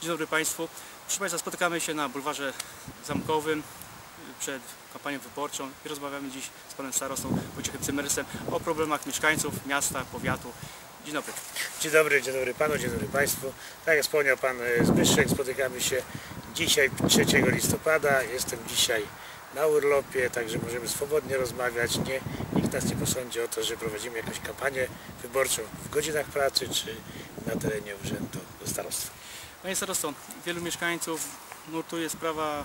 Dzień dobry Państwu. Proszę Państwa, spotykamy się na bulwarze zamkowym y, przed kampanią wyborczą i rozmawiamy dziś z Panem Starostą Wojciechem Cymersem o problemach mieszkańców miasta, powiatu. Dzień dobry. Dzień dobry, dzień dobry Panu, dzień dobry Państwu. Tak jak wspomniał Pan e, Zbyszek, spotykamy się dzisiaj 3 listopada. Jestem dzisiaj na urlopie, także możemy swobodnie rozmawiać. Nie, nikt nas nie posądzi o to, że prowadzimy jakąś kampanię wyborczą w godzinach pracy czy na terenie urzędu starostwa. Panie Starosto, wielu mieszkańców nurtuje sprawa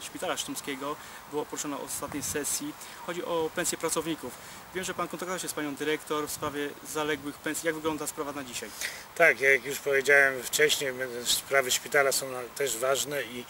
szpitala sztumskiego. Była poruszona w ostatniej sesji. Chodzi o pensje pracowników. Wiem, że Pan kontaktował się z Panią Dyrektor w sprawie zaległych pensji. Jak wygląda sprawa na dzisiaj? Tak, jak już powiedziałem wcześniej, sprawy szpitala są na- też ważne i,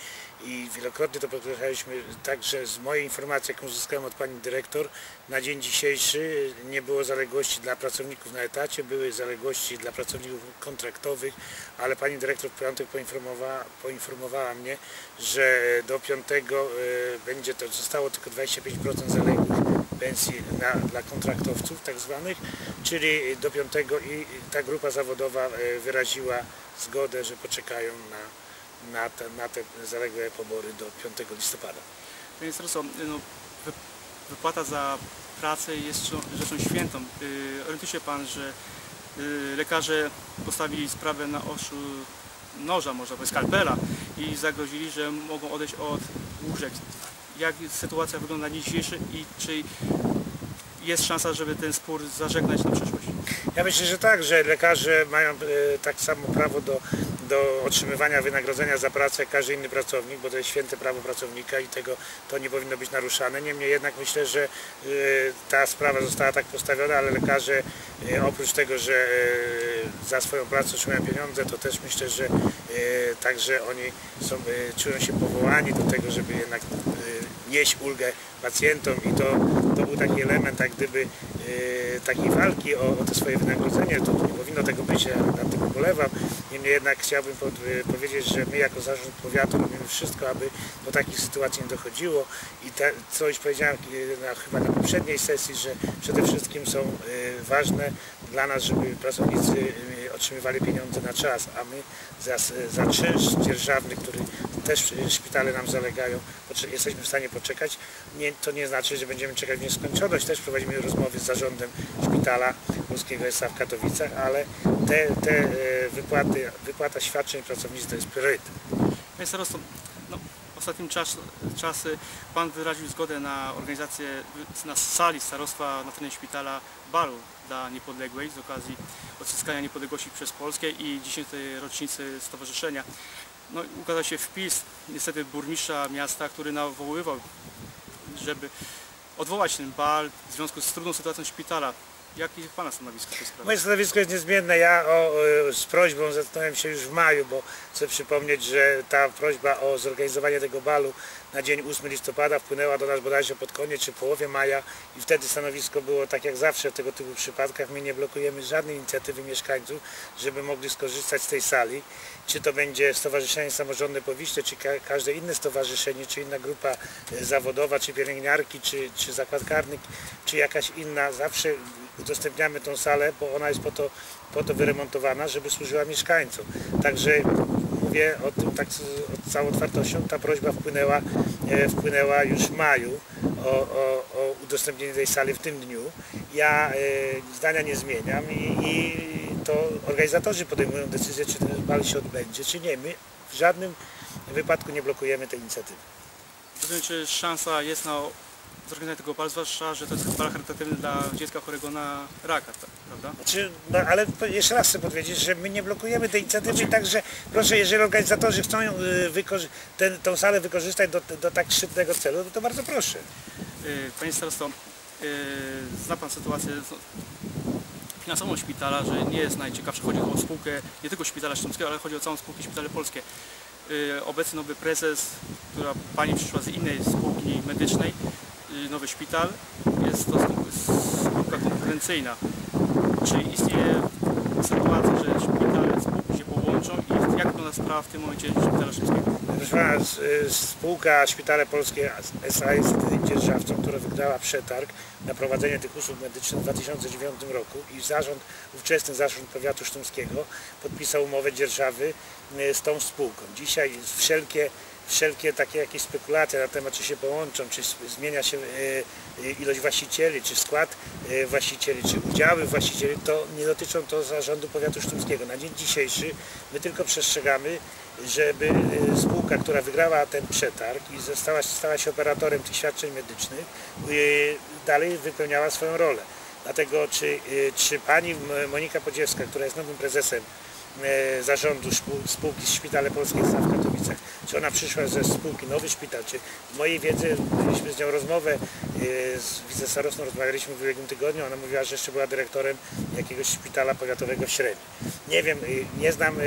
i wielokrotnie to podkreślaliśmy. Także z mojej informacji, jaką uzyskałem od pani dyrektor, na dzień dzisiejszy nie było zaległości dla pracowników na etacie, były zaległości dla pracowników kontraktowych, ale pani dyrektor w piątek poinformowała, poinformowała mnie, że do piątego e, będzie to, zostało tylko 25% zaległych pensji na, dla kontraktowców tak zwanych, czyli do piątego i ta grupa zawodowa e, wyraziła zgodę, że poczekają na, na, te, na te zaległe pobory do 5 listopada. Panie Starosto, no, wy- wypłata za pracę jest rzeczą, świętą. Yy, Orientuje się Pan, że yy, lekarze postawili sprawę na oszu noża, można powiedzieć, skalpela i zagrozili, że mogą odejść od łóżek. Jak sytuacja wygląda dzień dzisiejszy i czy jest szansa, żeby ten spór zażegnać na przyszłość? Ja myślę, że tak, że lekarze mają e, tak samo prawo do, do otrzymywania wynagrodzenia za pracę jak każdy inny pracownik, bo to jest święte prawo pracownika i tego to nie powinno być naruszane. Niemniej jednak myślę, że e, ta sprawa została tak postawiona, ale lekarze e, oprócz tego, że za swoją pracę otrzymują pieniądze, to też myślę, że także oni są, czują się powołani do tego, żeby jednak nieść ulgę pacjentom i to, to był taki element jak gdyby e, takiej walki o, o to swoje wynagrodzenie. To nie powinno tego być, ja nad tym ubolewam. Niemniej jednak chciałbym e, powiedzieć, że my jako zarząd powiatu robimy wszystko, aby do takich sytuacji nie dochodziło i te, co powiedziałem e, na, chyba na poprzedniej sesji, że przede wszystkim są e, ważne dla nas, żeby pracownicy e, otrzymywali pieniądze na czas, a my za, za czynsz dzierżawny, który też szpitale nam zalegają, jesteśmy w stanie poczekać. Nie, to nie znaczy, że będziemy czekać w nieskończoność. Też prowadzimy rozmowy z zarządem szpitala Polskiego SA w Katowicach, ale te, te e, wypłaty, wypłata świadczeń pracowniczych to jest priorytet. Panie Starosto, no, ostatnim czas, czasy Pan wyraził zgodę na organizację na sali starostwa na terenie szpitala balu dla niepodległej z okazji odzyskania niepodległości przez Polskę i 10. rocznicy stowarzyszenia. No, ukazał się wpis niestety burmistrza miasta, który nawoływał, żeby odwołać ten bal w związku z trudną sytuacją szpitala. Jakie jest Pana stanowisko w tej sprawie? Moje stanowisko jest niezmienne. Ja o, z prośbą zetknąłem się już w maju, bo chcę przypomnieć, że ta prośba o zorganizowanie tego balu na dzień 8 listopada wpłynęła do nas bodajże pod koniec czy połowie maja i wtedy stanowisko było tak jak zawsze w tego typu przypadkach. My nie blokujemy żadnej inicjatywy mieszkańców, żeby mogli skorzystać z tej sali. Czy to będzie Stowarzyszenie Samorządne Powiście, czy ka każde inne stowarzyszenie, czy inna grupa e, zawodowa, czy pielęgniarki, czy, czy zakład karny, czy jakaś inna. Zawsze udostępniamy tą salę, bo ona jest po to, po to wyremontowana, żeby służyła mieszkańcom. Także mówię o tym tak z całą otwartością. Ta prośba wpłynęła, e, wpłynęła już w maju o, o, o udostępnienie tej sali w tym dniu. Ja e, zdania nie zmieniam i, i to organizatorzy podejmują decyzję, czy ten bal się odbędzie, czy nie. My w żadnym wypadku nie blokujemy tej inicjatywy. Rozumiem, czy szansa jest na zorganizowanie tego balu, zwłaszcza, że to jest bal charytatywny dla dziecka chorego na raka, tak, prawda? Znaczy, no, ale jeszcze raz chcę powiedzieć, że my nie blokujemy tej inicjatywy, także proszę, jeżeli organizatorzy chcą ją, y, ten, tą salę wykorzystać do, do tak szczytnego celu, no to bardzo proszę. Y, Panie starosto, y, zna Pan sytuację no, finansową szpitala, że nie jest najciekawsza. Chodzi o spółkę nie tylko szpitala sztumskiego, ale chodzi o całą spółkę Szpitale Polskie. Y, Obecny nowy prezes, która Pani przyszła z innej spółki medycznej, y, nowy szpital, jest to spółka konkurencyjna. Czy istnieje sytuacja, że szpitale spółki się połączą i jak wygląda sprawa w tym momencie Szpitala Szymskiego? Proszę pana, spółka Szpitale Polskie SA jest dzierżawcą, która wygrała przetarg na prowadzenie tych usług medycznych w 2009 roku i zarząd, ówczesny zarząd powiatu sztumskiego podpisał umowę dzierżawy y, z tą spółką. Dzisiaj wszelkie wszelkie takie jakieś spekulacje na temat, czy się połączą, czy zmienia się e, e, ilość właścicieli, czy skład e, właścicieli, czy udziały właścicieli, to nie dotyczą to zarządu powiatu sztumskiego. Na dzień dzisiejszy my tylko przestrzegamy, żeby spółka, która wygrała ten przetarg i została, stała się operatorem tych świadczeń medycznych, dalej wypełniała swoją rolę. Dlatego czy, czy pani Monika Podziewska, która jest nowym prezesem zarządu szpół- spółki Szpitale Polskie w Katowicach, czy ona przyszła ze spółki Nowy Szpital, czy w mojej wiedzy mieliśmy z nią rozmowę e, z wicestarostą, rozmawialiśmy w ubiegłym tygodniu, ona mówiła, że jeszcze była dyrektorem jakiegoś szpitala powiatowego w Śremie. Nie wiem, e, nie znam e,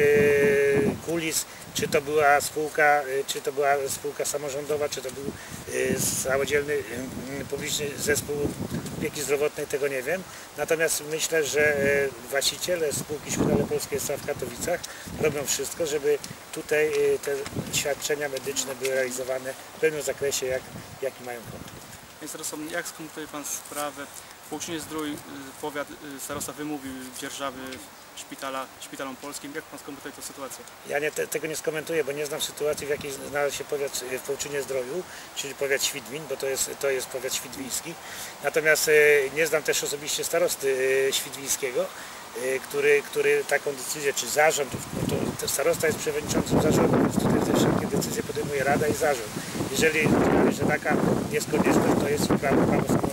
kulis, czy to była spółka, e, czy to była spółka samorządowa, czy to był e, samodzielny e, publiczny zespół opieki zdrowotnej, tego nie wiem. Natomiast myślę, że e, właściciele spółki Szpitale Polskie w Katowicach robią wszystko, żeby tutaj e, te świadczenia medyczne były realizowane w pełnym zakresie, jak, jaki mają kontrakt. Panie starosto, jak skomentuje Pan sprawę? W Połczynie Zdrój y, powiat starosta wymówił dzierżawy szpitala, szpitalom polskim. Jak Pan skomentuje tę sytuację? Ja nie, te, tego nie skomentuję, bo nie znam sytuacji, w jakiej znalazł się powiat e, w Połczynie Zdroju, czyli powiat Świdwin, bo to jest, to jest powiat świdwiński. Natomiast e, nie znam też osobiście starosty e, świdwińskiego, który, który taką decyzję, czy zarząd, bo to, to starosta jest przewodniczącym zarządu, więc tutaj te wszystkie decyzje podejmuje Rada i zarząd. Jeżeli że taka jest konieczność, to jest prawo, prawo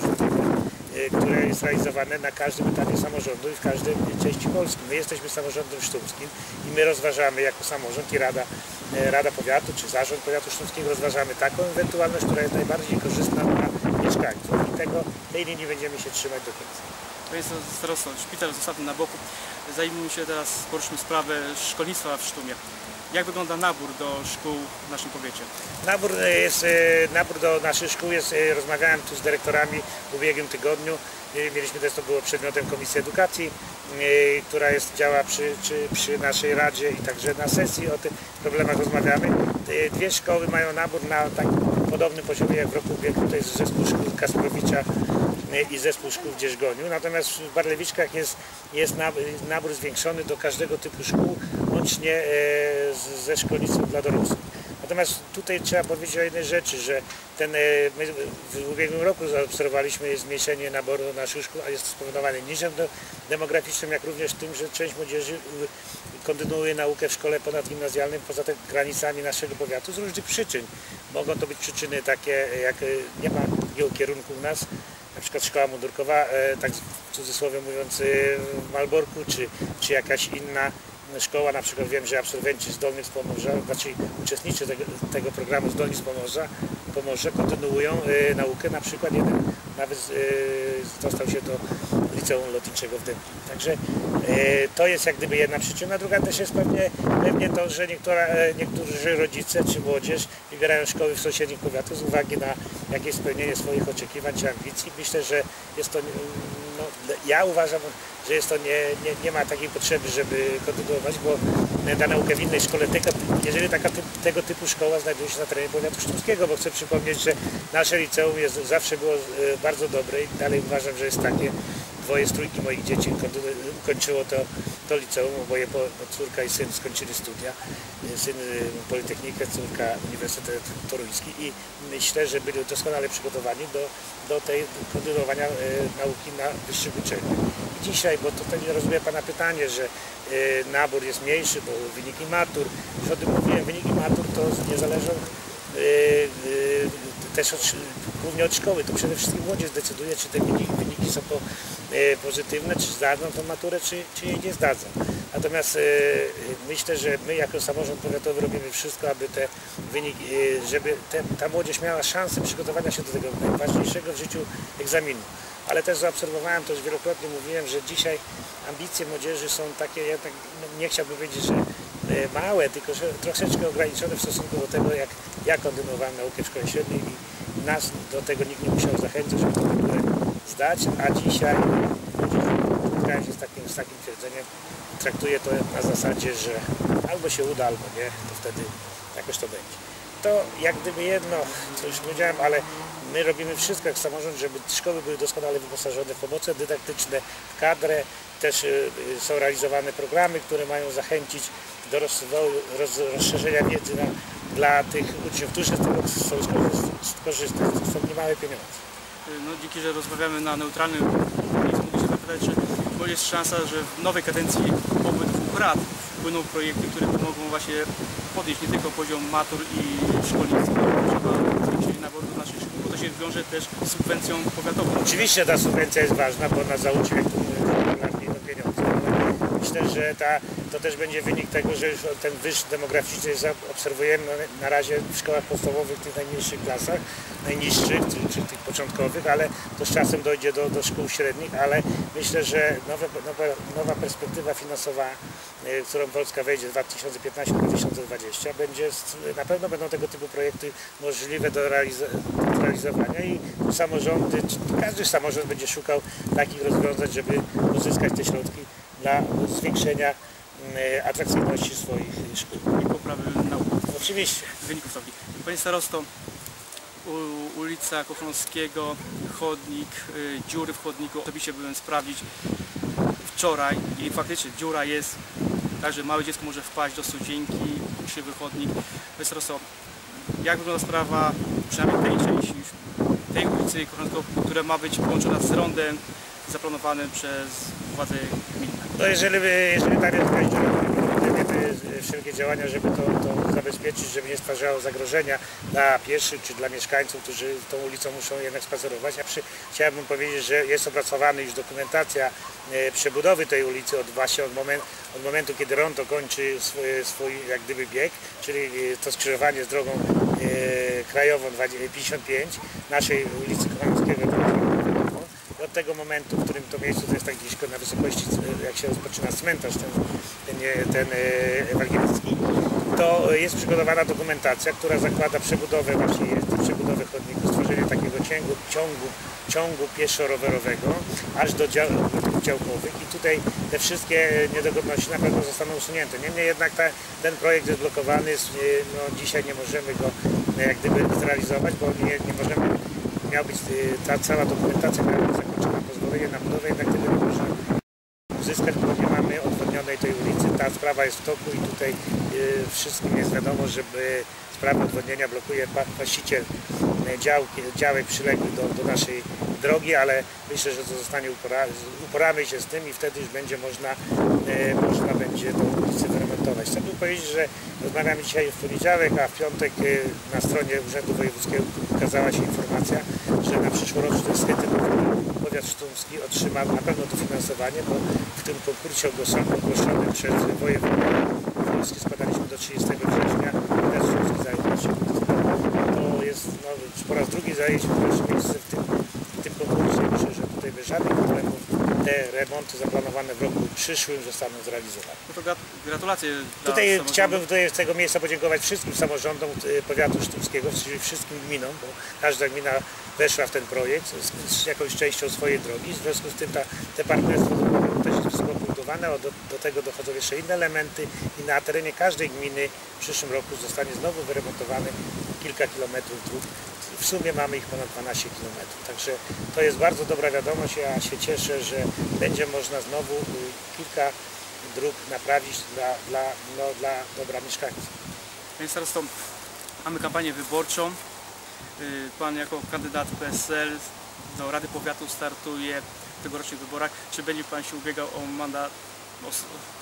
które jest realizowane na każdym etapie samorządu i w każdej części Polski. My jesteśmy samorządem sztumskim i my rozważamy jako samorząd i Rada, e, Rada Powiatu czy Zarząd Powiatu Sztumskiego rozważamy taką ewentualność, która jest najbardziej korzystna dla mieszkańców i tego, tej linii będziemy się trzymać do końca. Panie starosto, szpital zostawmy na boku. Zajmijmy się teraz, poruszymy sprawę szkolnictwa w Sztumie. Jak wygląda nabór do szkół w naszym powiecie? Nabór, jest, e, nabór do naszych szkół jest, e, rozmawiałem tu z dyrektorami w ubiegłym tygodniu. E, Mieliśmy też, to było przedmiotem Komisji Edukacji, która jest, działa przy, czy, przy naszej Radzie i także na sesji o tych problemach rozmawiamy. Dwie szkoły mają nabór na takim podobnym poziomie jak w roku ubiegłym, to jest zespół szkół Kasprowicza i zespół szkół w Dzierżgoniu. Natomiast w Barlewiczkach jest, jest nab- nabór zwiększony do każdego typu szkół, łącznie e, ze szkolnictwem dla dorosłych. Natomiast tutaj trzeba powiedzieć o jednej rzeczy, że ten, e, my w ubiegłym roku zaobserwowaliśmy zmniejszenie naboru naszych szkół, a jest to spowodowane niżem de- demograficznym, jak również tym, że część młodzieży y, kontynuuje naukę w szkole ponadgimnazjalnej poza te granicami naszego powiatu z różnych przyczyn. Mogą to być przyczyny takie, jak e, nie ma kierunku u nas, na przykład szkoła mundurkowa, e, tak w cudzysłowie mówiąc, e, w Malborku, czy, czy jakaś inna szkoła, na przykład wiem, że absolwenci z Pomorza, znaczy uczestnicy tego, tego programu z Pomorza, Pomorze kontynuują e, naukę, na przykład jeden nawet dostał się do liceum lotniczego w Dębli. Także e, to jest jak gdyby jedna przyczyna, druga też jest pewnie, pewnie to, że niektóra, e, niektórzy rodzice czy młodzież wybierają szkoły w sąsiednich powiatach z uwagi na jakieś spełnienie swoich oczekiwań czy ambicji. Myślę, że jest to, no, ja uważam, że jest to nie, nie, nie ma takiej potrzeby, żeby kontynuować, bo na naukę w innej szkole, tego, jeżeli taka typ, tego typu szkoła znajduje się na terenie powiatu sztumskiego, bo chcę przypomnieć, że nasze liceum jest, zawsze było e, bardzo dobre i dalej uważam, że jest takie. Dwoje z trójki moich dzieci ukończyło to, to liceum, oboje po, córka i syn skończyli studia. Syn e, Politechnikę, córka Uniwersytet Toruński i myślę, że byli doskonale przygotowani do, do tej kontynuowania e, nauki na wyższych uczelniach. I dzisiaj, bo tutaj rozumiem Pana pytanie, że e, nabór jest mniejszy, bo wyniki matur, już o tym mówiłem, wyniki matur to nie zależą e, też od, głównie od szkoły, to przede wszystkim młodzież decyduje, czy te wyniki, wyniki są po, e, pozytywne, czy zdadzą tą maturę, czy, czy jej nie zdadzą. Natomiast e, myślę, że my jako samorząd powiatowy robimy wszystko, aby te wyniki, e, żeby te, ta młodzież miała szansę przygotowania się do tego najważniejszego w życiu egzaminu. Ale też zaobserwowałem, to już wielokrotnie mówiłem, że dzisiaj ambicje młodzieży są takie, ja tak no, nie chciałbym powiedzieć, że e, małe, tylko że troszeczkę ograniczone w stosunku do tego, jak ja kontynuowałem naukę w szkole średniej nas do tego nikt nie musiał zachęcać, żeby tę maturę zdać, a dzisiaj młodzież spotkałem się z takim, z takim twierdzeniem. Traktuję to na zasadzie, że albo się uda, albo nie, to wtedy jakoś to będzie. To jak gdyby jedno, co już powiedziałem, ale my robimy wszystko jak samorząd, żeby szkoły były doskonale wyposażone w pomoce dydaktyczne, w kadrę. Też y, y, są realizowane programy, które mają zachęcić do rozszerzenia wiedzy na, dla tych uczniów, którzy z tego chcą skorzystać. To są niemałe pieniądze. No, dzięki, że rozmawiamy na neutralnym miejscu, mogę się zapytać, czy jest szansa, że w nowej kadencji obu dwóch rad wpłyną projekty, które pomogą właśnie podnieść nie tylko poziom matur i szkolnictwa, trzeba zwiększyć naboru do naszych szkół, bo to się wiąże też z subwencją powiatową. Oczywiście ta subwencja jest ważna, bo ona załóży jak tu mówię, to pieniądze. Myślę, że ta, to też będzie wynik tego, że już ten wyż demograficzny obserwujemy na, razie w szkołach podstawowych, w tych najniższych klasach, najniższych czy, czy tych początkowych, ale to z czasem dojdzie do, do szkół średnich, ale myślę, że nowe, nowa, nowa perspektywa finansowa, w którą Polska wejdzie 2015-2020 będzie, na pewno będą tego typu projekty możliwe do, realiz- do realizowania i samorządy, każdy samorząd będzie szukał takich rozwiązań, żeby uzyskać te środki dla zwiększenia atrakcyjności swoich szkół. i poprawy nauki. Oczywiście. wyników stopni. Panie starosto, ulica Kochanowskiego, chodnik, y, dziury w chodniku, osobiście byłem sprawdzić wczoraj i faktycznie dziura jest, także małe dziecko może wpaść do studzienki, krzywy chodnik. Panie starosto, jak wygląda sprawa przynajmniej tej części, tej ulicy Kochanowskiego, która ma być połączona z rondem zaplanowanym przez władze gminne? No jeżeli, jeżeli tam jest podejmiemy wszelkie działania, żeby to, to zabezpieczyć, żeby nie stwarzało zagrożenia dla pieszych czy dla mieszkańców, którzy tą ulicą muszą jednak spacerować. Ja przy, chciałbym powiedzieć, że jest opracowana już dokumentacja e, przebudowy tej ulicy od właśnie od, moment, od momentu, kiedy rondo kończy swój, swój jak gdyby bieg, czyli e, to skrzyżowanie z drogą e, krajową 20 55 naszej ulicy od tego momentu, w którym to miejsce to jest tak blisko na wysokości, jak się rozpoczyna cmentarz ten, ten, e, ten e, ewangelicki, to jest przygotowana dokumentacja, która zakłada przebudowę właśnie jest przebudowę chodników, stworzenie takiego ciągu, ciągu, ciągu pieszo-rowerowego aż do, dział, działkowych i tutaj te wszystkie niedogodności na pewno zostaną usunięte. Niemniej jednak ta, ten projekt jest blokowany, e, no, dzisiaj nie możemy go jak gdyby zrealizować, bo nie, nie możemy miał być y, ta cała dokumentacja miała być zakończona, pozwolenie na budowę, jednak tego nie można uzyskać, bo nie mamy odwodnionej tej ulicy. Ta sprawa jest w toku i tutaj y, wszystkim jest wiadomo, żeby sprawę odwodnienia blokuje właściciel działki, działek przyległych do, do naszej drogi, ale myślę, że to zostanie upora, uporamy się z tym i wtedy już będzie można, y, można będzie tą ulicę wyremontować. Chcę tu powiedzieć, że rozmawiamy dzisiaj w poniedziałek, a w piątek y, na stronie Urzędu Wojewódzkiego ukazała się informacja, że na przyszłoroczny schety powiat sztumski otrzyma na pewno dofinansowanie, bo w tym konkursie ogłoszonym, przez wojewodę składaliśmy do 30 września, powiat sztumski zajął się tym sprawą. To jest no, już po raz drugi zajęliśmy pierwsze miejsce w tym, w tym konkursie. Myślę, że tutaj bez żadnych problemów te remonty zaplanowane w roku przyszłym zostaną zrealizowane. No to grat- gratulacje Tutaj chciałbym tutaj z tego miejsca podziękować wszystkim samorządom y, powiatu sztumskiego, czyli wszystkim gminom, bo każda gmina weszła w ten projekt z, z jakąś częścią swojej drogi. W związku z tym ta, te partnerstwo też jest wysoko punktowane, a do, do tego dochodzą jeszcze inne elementy i na terenie każdej gminy w przyszłym roku zostanie znowu wyremontowany kilka kilometrów dróg. W sumie mamy ich ponad 12 kilometrów. Także to jest bardzo dobra wiadomość. Ja się cieszę, że będzie można znowu y, kilka dróg naprawić dla, dla, no, dla dobra mieszkańców. Panie starosto, mamy kampanię wyborczą. Y, Pan jako kandydat PSL do Rady Powiatu startuje w tegorocznych wyborach. Czy będzie Pan się ubiegał o mandat,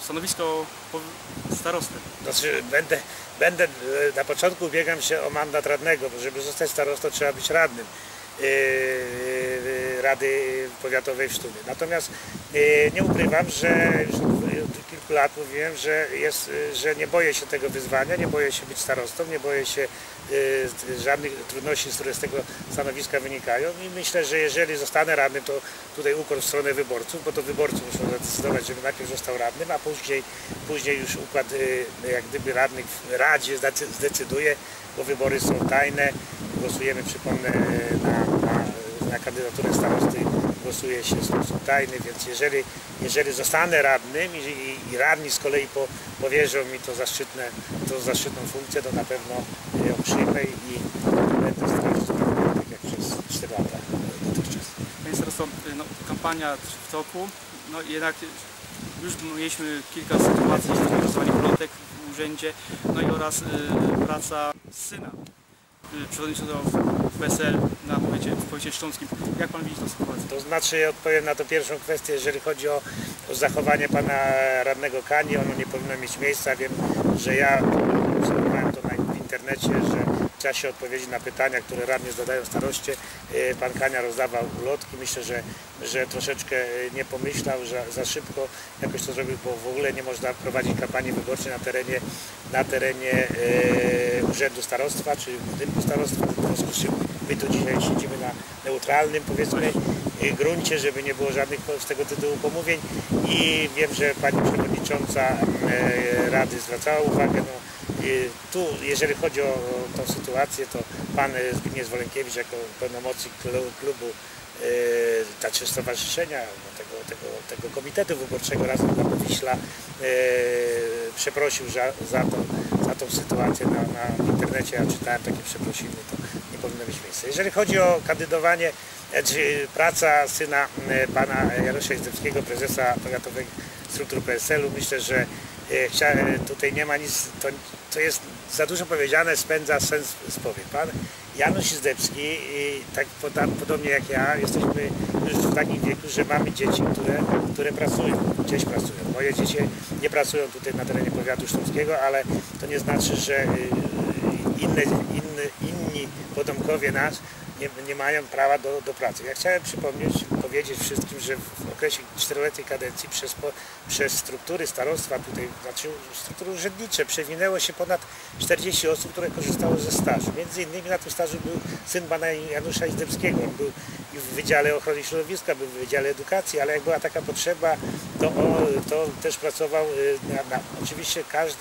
stanowisko pow- starosty? Znaczy, będę, będę e, na początku ubiegam się o mandat radnego, bo żeby zostać starostą trzeba być radnym e, e, Rady Powiatowej w Sztumie. Natomiast nie ukrywam, że już kilku lat mówiłem, że, jest, że nie boję się tego wyzwania, nie boję się być starostą, nie boję się e, żadnych trudności, które z tego stanowiska wynikają i myślę, że jeżeli zostanę radnym, to tutaj ukłon w stronę wyborców, bo to wyborcy muszą zadecydować, żebym najpierw został radnym, a później, później już układ e, jak gdyby radnych w Radzie zdecy- zdecyduje, bo wybory są tajne. Głosujemy, przypomnę, e, na, na, na kandydaturę starosty głosuje się w sposób tajny, więc jeżeli, jeżeli zostanę radnym i, i, i radni z kolei po, powierzą mi to zaszczytne, tą zaszczytną funkcję, to na pewno ją przyjmę i będę sprawować tak jak przez 4 lata dotychczas. Panie starosto, no, kampania w toku, no jednak już mieliśmy kilka sytuacji, rozdawanie plotek w urzędzie, no i oraz y, praca syna y, przewodniczącego PSL na powiecie, w powiecie szcząckim. Jak pan widzi tę sytuację? To znaczy odpowiem na tę pierwszą kwestię, jeżeli chodzi o, o zachowanie pana radnego Kani, ono nie powinno mieć miejsca. Wiem, że ja obserwowałem to na, w internecie, że w czasie odpowiedzi na pytania, które radni zadają staroście, y, pan Kania rozdawał ulotki. Myślę, że, że troszeczkę y, nie pomyślał, że za szybko jakoś to zrobił, bo w ogóle nie można prowadzić kampanii wyborczej na terenie, na terenie e, urzędu starostwa czy budynku starostwa. W związku z czym my tu dzisiaj siedzimy na neutralnym powiedzmy e, gruncie, żeby nie było żadnych z tego tytułu pomówień i wiem, że pani przewodnicząca e, rady zwracała uwagę. No, e, tu, jeżeli chodzi o tą sytuację, to pan Zbigniew Zwolenkiewicz jako pełnomocnik klu- klubu e, znaczy stowarzyszenia, no, tego, tego, tego komitetu wyborczego razem dla Powiśla e, przeprosił za, za, to, za tą sytuację na, na internecie. Ja czytałem takie przeprosiny, to nie powinno mieć miejsca. Jeżeli chodzi o kandydowanie, czy praca syna e, pana Janusza Izdebskiego, prezesa powiatowych struktur PSL-u, myślę, że tutaj nie ma nic, to, to jest za dużo powiedziane, spędza sens spowiedź. Pan Janusz Izdebski, tak podobnie jak ja, jesteśmy już w takim wieku, że mamy dzieci, które, które pracują, gdzieś pracują. Moje dzieci nie pracują tutaj na terenie powiatu sztumskiego, ale to nie znaczy, że y, inne, inni potomkowie nas nie, nie mają prawa do, do pracy. Ja chciałem przypomnieć, powiedzieć wszystkim, że w okresie czteroletniej kadencji przez, przez struktury starostwa, tutaj, znaczy struktury urzędnicze, przewinęło się ponad 40 osób, które korzystało ze stażu. Między innymi na tym stażu był syn pana Janusza Izdebskiego. On był w Wydziale Ochrony Środowiska, był w Wydziale Edukacji, ale jak była taka potrzeba, to, o, to też pracował y, na, na, oczywiście każdy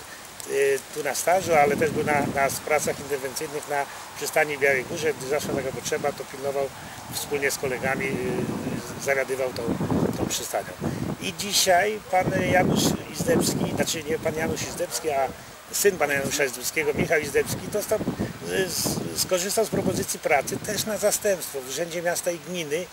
tu na stażu, ale też był na, na pracach interwencyjnych na przystani Białej Górze. Gdy zaszła taka potrzeba, to pilnował wspólnie z kolegami, y, zawiadywał tą, tą przystanią. I dzisiaj pan Janusz Izdebski, znaczy nie pan Janusz Izdebski, a syn pana Janusza Izdebskiego, Michał Izdebski, dostał, y, skorzystał z propozycji pracy też na zastępstwo w Urzędzie Miasta i Gminy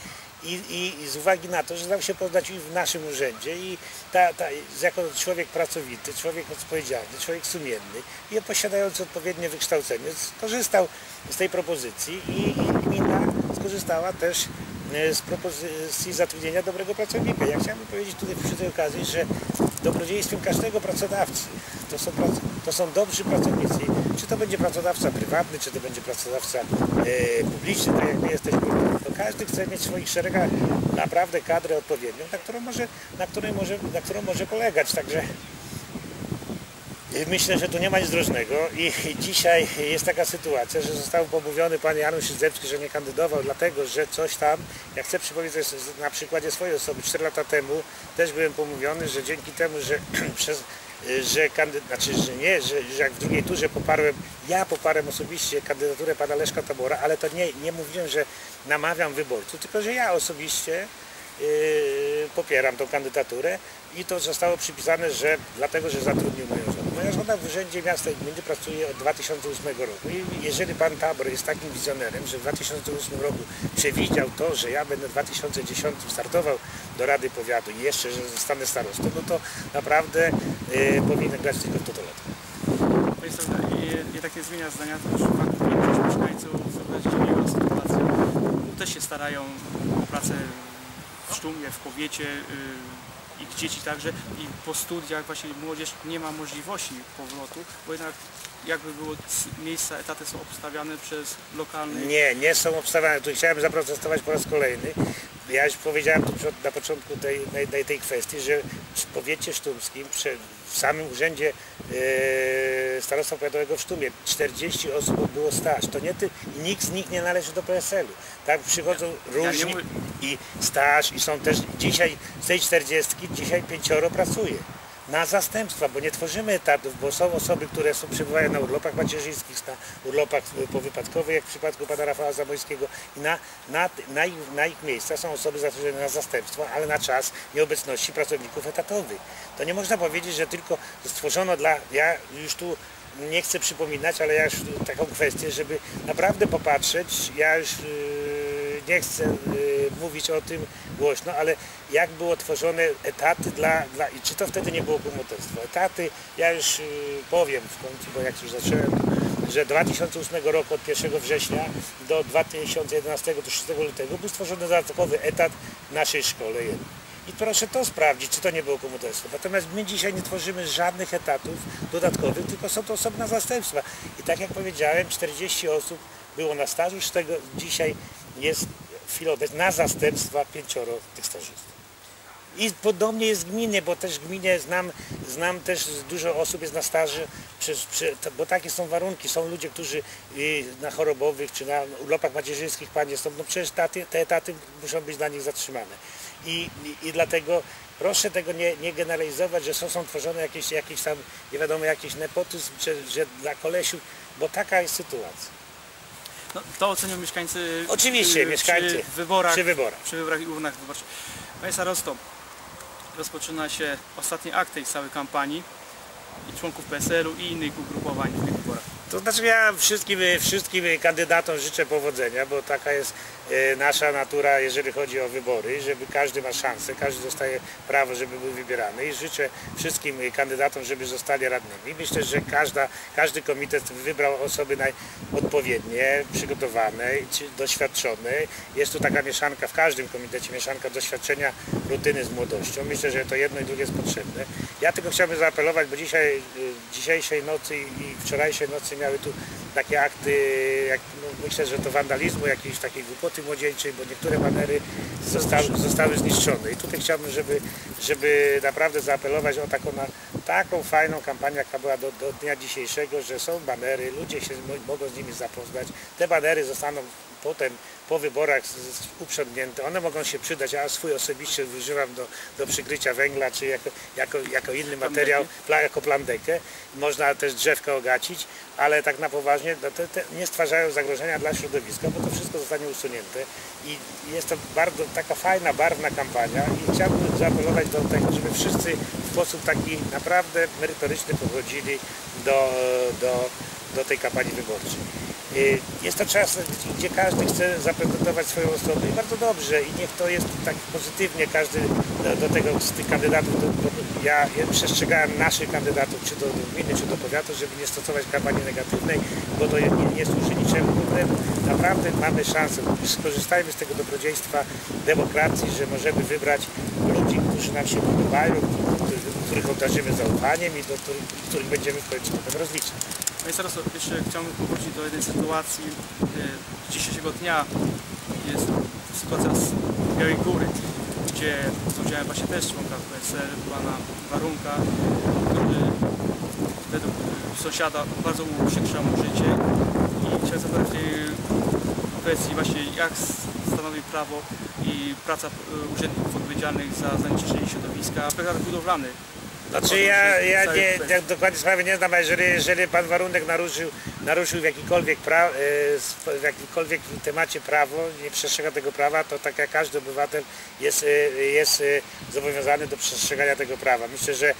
i, i, z uwagi na to, że dał się poznać w naszym urzędzie i ta, ta, jako człowiek pracowity, człowiek odpowiedzialny, człowiek sumienny i posiadający odpowiednie wykształcenie skorzystał z tej propozycji i, i gmina skorzystała też e, z propozycji zatrudnienia dobrego pracownika. Ja chciałbym powiedzieć tutaj przy tej okazji, że dobrodziejstwem każdego pracodawcy to są, to są dobrzy pracownicy. Czy to będzie pracodawca prywatny, czy to będzie pracodawca e, publiczny, tak jak my jesteśmy, każdy chce mieć w swoich szeregach naprawdę kadrę odpowiednią, na którą może, na której może, na którą może polegać. Także Myślę, że tu nie ma nic drożnego i dzisiaj jest taka sytuacja, że został pomówiony pan Janusz Izdebski, że nie kandydował, dlatego że coś tam, ja chcę przypomnieć na przykładzie swojej osoby, 4 lata temu też byłem pomówiony, że dzięki temu, że przez że, kandy, znaczy, że nie, że, że jak w drugiej turze poparłem, ja poparłem osobiście kandydaturę pana Leszka Tabora, ale to nie, nie mówiłem, że namawiam wyborców, tylko że ja osobiście yy, popieram tą kandydaturę i to zostało przypisane, że dlatego, że zatrudnił moją żonę. Moja żona w Urzędzie Miasta i Gminy pracuje od 2008 roku i jeżeli pan Tabor jest takim wizjonerem, że w 2008 roku przewidział to, że ja będę w 2010 startował do Rady Powiatu i jeszcze, że zostanę starostą, no to naprawdę yy, powinien grać tylko w totolotę. Panie starosto, je- jednak nie zmienia zdania to, że większość mieszkańców zauważyła sytuację. Też się starają o pracę w sztumie, w powiecie, y, ich dzieci także i po studiach właśnie młodzież nie ma możliwości powrotu, bo jednak jakby było miejsca, etaty są obstawiane przez lokalnych Nie, nie są obstawiane. Tu chciałem zaprotestować po raz kolejny. Ja już powiedziałem na początku tej, tej, tej kwestii, że w powiecie sztumskim, w samym urzędzie e, starostwa powiatowego w Sztumie 40 osób było staż. To nie ty, nikt z nich nie należy do PSL-u. Tak przychodzą Ja różni mówię- i staż i są też dzisiaj z tej 40 dzisiaj pięcioro pracuje. Na zastępstwa, bo nie tworzymy etatów, bo są osoby, które są, przebywają na urlopach macierzyńskich, na urlopach powypadkowych, jak w przypadku pana Rafała Zamojskiego i na, na, na, ich, na ich miejsca są osoby zatrudnione na zastępstwa, ale na czas nieobecności pracowników etatowych. To nie można powiedzieć, że tylko stworzono dla, ja już tu nie chcę przypominać, ale ja już taką kwestię, żeby naprawdę popatrzeć, ja już yy, nie chcę yy, mówić o tym głośno, ale jak było tworzone etaty dla, dla i czy to wtedy nie było komuterstwo. Etaty, ja już yy, powiem w końcu, bo jak już zacząłem, że 2008 roku od 1 września do 2011 do 6 lutego był stworzony dodatkowy etat naszej szkole. I proszę to sprawdzić, czy to nie było komuterstwo. Natomiast my dzisiaj nie tworzymy żadnych etatów dodatkowych, tylko są to osobne zastępstwa. I tak jak powiedziałem, 40 osób było na stażu, z tego dzisiaj jest w na zastępstwa pięcioro tych stażystów. I podobnie jest gminie, bo też gminie znam, znam też dużo osób jest na staży, bo takie są warunki. Są ludzie, którzy y, na chorobowych czy na urlopach macierzyńskich panie są, no przecież taty, te etaty muszą być dla nich zatrzymane. I, i, i dlatego proszę tego nie, nie generalizować, że są, są tworzone jakieś, jakieś tam, nie wiadomo, jakiś nepotyzm, że, że dla kolesiów, bo taka jest sytuacja. No, to ocenią mieszkańcy Oczywiście, przy, mieszkańcy. przy wyborach, Przy wyborach. przy wyborach i urnach wyborczych. Panie starosto, rozpoczyna się ostatni akt tej całej kampanii i członków PSL-u i innych ugrupowań w tych wyborach. To znaczy ja wszystkim, wszystkim kandydatom życzę powodzenia, bo taka jest nasza natura, jeżeli chodzi o wybory, żeby każdy ma szansę, każdy dostaje prawo, żeby był wybierany i życzę wszystkim kandydatom, żeby zostali radnymi. Myślę, że każda, każdy komitet wybrał osoby odpowiednie, przygotowane, doświadczone. Jest tu taka mieszanka w każdym komitecie, mieszanka doświadczenia, rutyny z młodością. Myślę, że to jedno i drugie jest potrzebne. Ja tylko chciałbym zaapelować, bo dzisiaj, y, dzisiejszej nocy i wczorajszej nocy miały tu takie akty, jak, no, myślę, że to wandalizmu, jakiejś takiej głupoty młodzieńczej, bo niektóre banery zostały, zostały zniszczone. I tutaj chciałbym, żeby, żeby naprawdę zaapelować o taką, na, taką fajną kampanię, jaka była do, do dnia dzisiejszego, że są banery, ludzie się mo- mogą z nimi zapoznać. Te banery zostaną potem po wyborach uprzednięte. One mogą się przydać. Ja swój osobiście używam do, do przykrycia węgla, czy jako, jako, jako inny materiał, pla, jako plandekę. Można też drzewka ogacić, ale tak na poważnie no te, te nie stwarzają zagrożenia dla środowiska, bo to wszystko zostanie usunięte. I jest to bardzo taka fajna, barwna kampania i chciałbym zaapelować do tego, żeby wszyscy w sposób taki naprawdę merytoryczny podchodzili do, do, do tej kampanii wyborczej. Y, Jest to czas, gdzie każdy chce zaprezentować swoją osobę i bardzo dobrze. I niech to jest tak pozytywnie. Każdy do, do tego z tych kandydatów, do, do, ja, przestrzegałem naszych kandydatów, czy do, do gminy, czy do powiatu, żeby nie stosować kampanii negatywnej, bo to nie, nie służy niczemu dobremu. Naprawdę mamy szansę, skorzystajmy z tego dobrodziejstwa demokracji, że możemy wybrać ludzi, którzy nam się podobają, których, obdarzymy zaufaniem i do których, których będziemy w końcu potem rozliczać. Panie starosto, jeszcze chciałbym powrócić do jednej sytuacji e, dzisiejszego dnia. Jest sytuacja z Białej Góry, gdzie z udziałem właśnie też członka PSL, pana Warunka, który według sąsiada bardzo uprzykrzył mu życie i chciałem zapytać w tej kwestii właśnie jak stanowi prawo i praca e, urzędników odpowiedzialnych za zanieczyszczenie środowiska, prawo budowlany. Znaczy ja, ja nie, ja dokładnie sprawy nie znam, a jeżeli, jeżeli pan warunek naruszył, naruszył w jakikolwiek, pra, e, w jakikolwiek temacie prawo, nie przestrzega tego prawa, to tak jak każdy obywatel jest, e, jest e, zobowiązany do przestrzegania tego prawa. Myślę, że,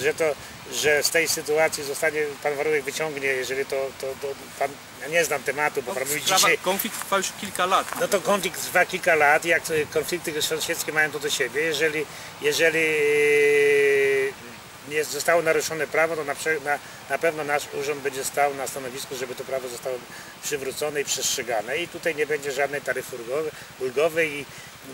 że to że z tej sytuacji zostanie pan warunek wyciągnie, jeżeli to, to, to pan, ja nie znam tematu, bo pan mówi dzisiaj, konflikt trwa już kilka lat. no to konflikt trwa kilka lat, jak konflikty sąsiedzkie mają to do siebie. Jeżeli, jeżeli e, nie zostało naruszone prawo, to na, na, na pewno nasz urząd będzie stał na stanowisku, żeby to prawo zostało przywrócone i przestrzegane i tutaj nie będzie żadnej taryfy ulgowej, ulgowej i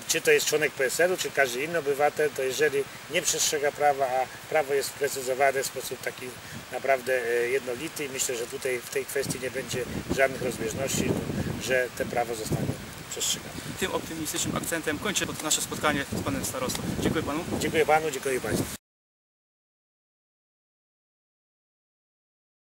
czy to jest członek PSL-u, czy każdy inny obywatel, to jeżeli nie przestrzega prawa, a prawo jest sprecyzowane w sposób taki naprawdę e, jednolity i myślę, że tutaj w tej kwestii nie będzie żadnych rozbieżności, że te prawo zostanie przestrzegane. Tym optymistycznym akcentem kończę nasze spotkanie z panem starostą. Dziękuję panu. Dziękuję panu, dziękuję państwu.